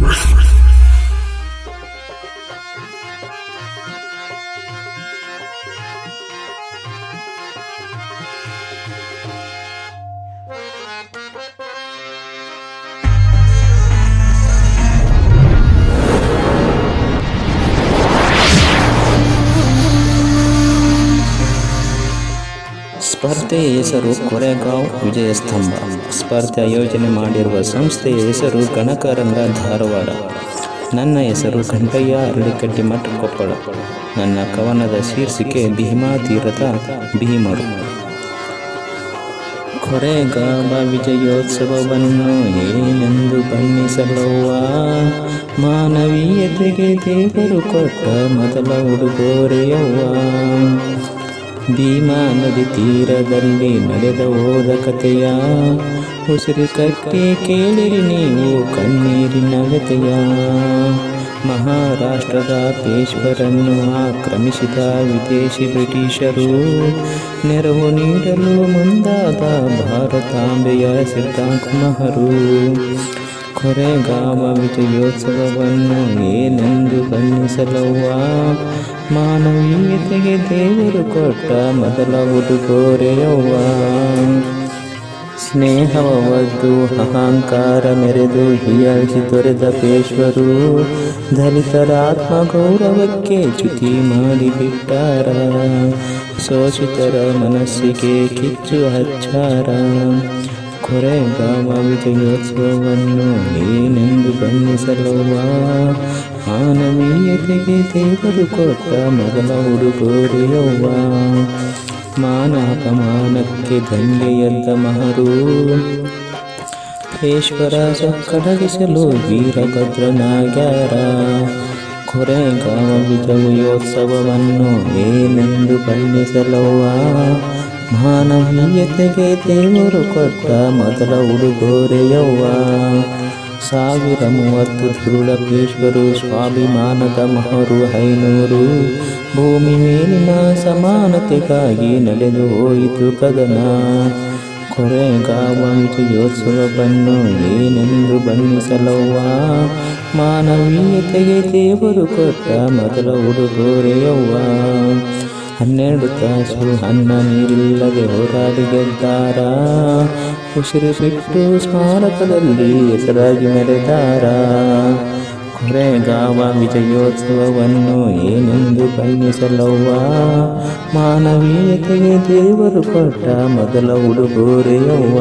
Rest, rest. ಸ್ಪರ್ಧೆಯ ಹೆಸರು ಕೊರೆಗಾಂವ್ ವಿಜಯಸ್ತಂಭ. ಸ್ಪರ್ಧೆ ಆಯೋಜನೆ ಮಾಡಿರುವ ಸಂಸ್ಥೆಯ ಹೆಸರು ಗಣಕರಂಗ ಧಾರವಾಡ. ನನ್ನ ಹೆಸರು ಕಂಠಯ್ಯ ಅರಳಿಕಟ್ಟಿ ಮಠ ಕೊಪ್ಪಳ. ನನ್ನ ಕವನದ ಶೀರ್ಷಿಕೆ ಭೀಮಾ ತೀರದ ಭೀಮರು. ಕೊರೆಗಾಂವ ವಿಜಯೋತ್ಸವವನ್ನು ಏನೆಂದು ಬಣ್ಣಿಸಲವ್ವ? ಮಾನವೀಯತೆಗೆ ದೇವರು ಕೊಟ್ಟ ಮೊದಲ ಉಡುಗೊರೆಯವ್ವ? ಭೀಮಾ ನದಿ ತೀರದಲ್ಲಿ ನಡೆದ ಹೋದ ಕಥೆಯ ಉಸಿರು ಕಟ್ಟಿ ಕೇಳಿರಿ ನೀವು ಕಣ್ಣೀರಿನ ವ್ಯತೆಯ ಮಹಾರಾಷ್ಟ್ರದ ಪೇಶ್ವರನ್ನು ಆಕ್ರಮಿಸಿದ ವಿದೇಶಿ ಬ್ರಿಟಿಷರು ನೆರವು ನೀಡಲು ಮುಂದಾದ ಭಾರತಾಂಬೆಯ ಸಿದ್ಧಾಂತಮಹರು ಕೊರೆಗಾವ ವಿಜಯೋತ್ಸವವನ್ನು ಏನೆಂದು ಬಣ್ಣಿಸಲವ್ವ? ಮಾನವೀಯತೆಗೆ ದೇವರು ಕೊಟ್ಟ ಮೊದಲ ಉಡುಗೊರೆಯವ್ವ. ಸ್ನೇಹವದ್ದು ಅಹಂಕಾರ ಮೆರೆದು ಹೀಯಾಳಿಸಿ ತೊರೆದ ಪೇಶ್ವರು ದಲಿತರ ಆತ್ಮ ಗೌರವಕ್ಕೆ ಚ್ಯುತಿ ಮಾಡಿಬಿಟ್ಟಾರ. ಶೋಷಿತರ ಮನಸ್ಸಿಗೆ ಕಿಚ್ಚು ಹಚ್ಚಾರ ಕೊರೆಗಾವ ಯೋತ್ಸವವನ್ನು ಏನೆಂದು ಬಣ್ಣಿಸಲವ್ವ. ಮಾನವೀಯತೆಗೆ ದೇವರು ಕೊಟ್ಟ ಮೊದಲ ಉಡುಗೊರೆಯವ್ವ ಮಾನಾಪಮಾನಕ್ಕೆ ದಂಗೆಯದ್ದ ಮಹರು. ಈಶ್ವರ ಸೊಕ್ಕಡಗಿಸಲು ವೀರಭದ್ರನಾಗ್ಯಾರ. ಕೊರೆಗಾವ ಯೋತ್ಸವವನ್ನು ಏನೆಂದು ಬಣ್ಣಿಸಲವ್ವ. ಮಾನವೀಯತೆಗೆ ದೇವರು ಕೊಟ್ಟ ಮೊದಲ ಉಡುಗೊರೆಯವ್ವ ಸಾವಿರ ಮೂವತ್ತು ದುರುಳಪೇಶ್ವರು ಸ್ವಾಭಿಮಾನದ ಮಹರು ಐನೂರು ಭೂಮಿ ಮೇಲಿನ ಸಮಾನತೆಗಾಗಿ ನಡೆದು ಹೋಯಿತು ಕದನ ಕೊರೆಗಾವ ವಿಜಯೋತ್ಸವವನ್ನು ಏನೆಂದು ಬಣ್ಣಿಸಲವ್ವ. ಮಾನವೀಯತೆಗೆ ದೇವರು ಕೊಟ್ಟ ಮೊದಲ ಉಡುಗೊರೆಯವ್ವ ಹನ್ನೆರಡು ತಾಸು ಅನ್ನ ನೀರಿಲ್ಲದೆ ಹೋರಾಡಿ ಗೆದ್ದಾರ? ಉಸಿರು ಬಿಟ್ಟು ಸ್ಮಾರಕದಲ್ಲಿ ಹೆಸರಾಗಿ ಮೆರೆದಾರ? ಕೊರೆಗಾವ ವಿಜಯೋತ್ಸವವನ್ನು ಏನೆಂದು ಬಣ್ಣಿಸಲವ್ವ? ಮಾನವೀಯತೆಗೆ ದೇವರು ಕೊಟ್ಟ ಮೊದಲ ಉಡುಗೊರೆಯವ್ವ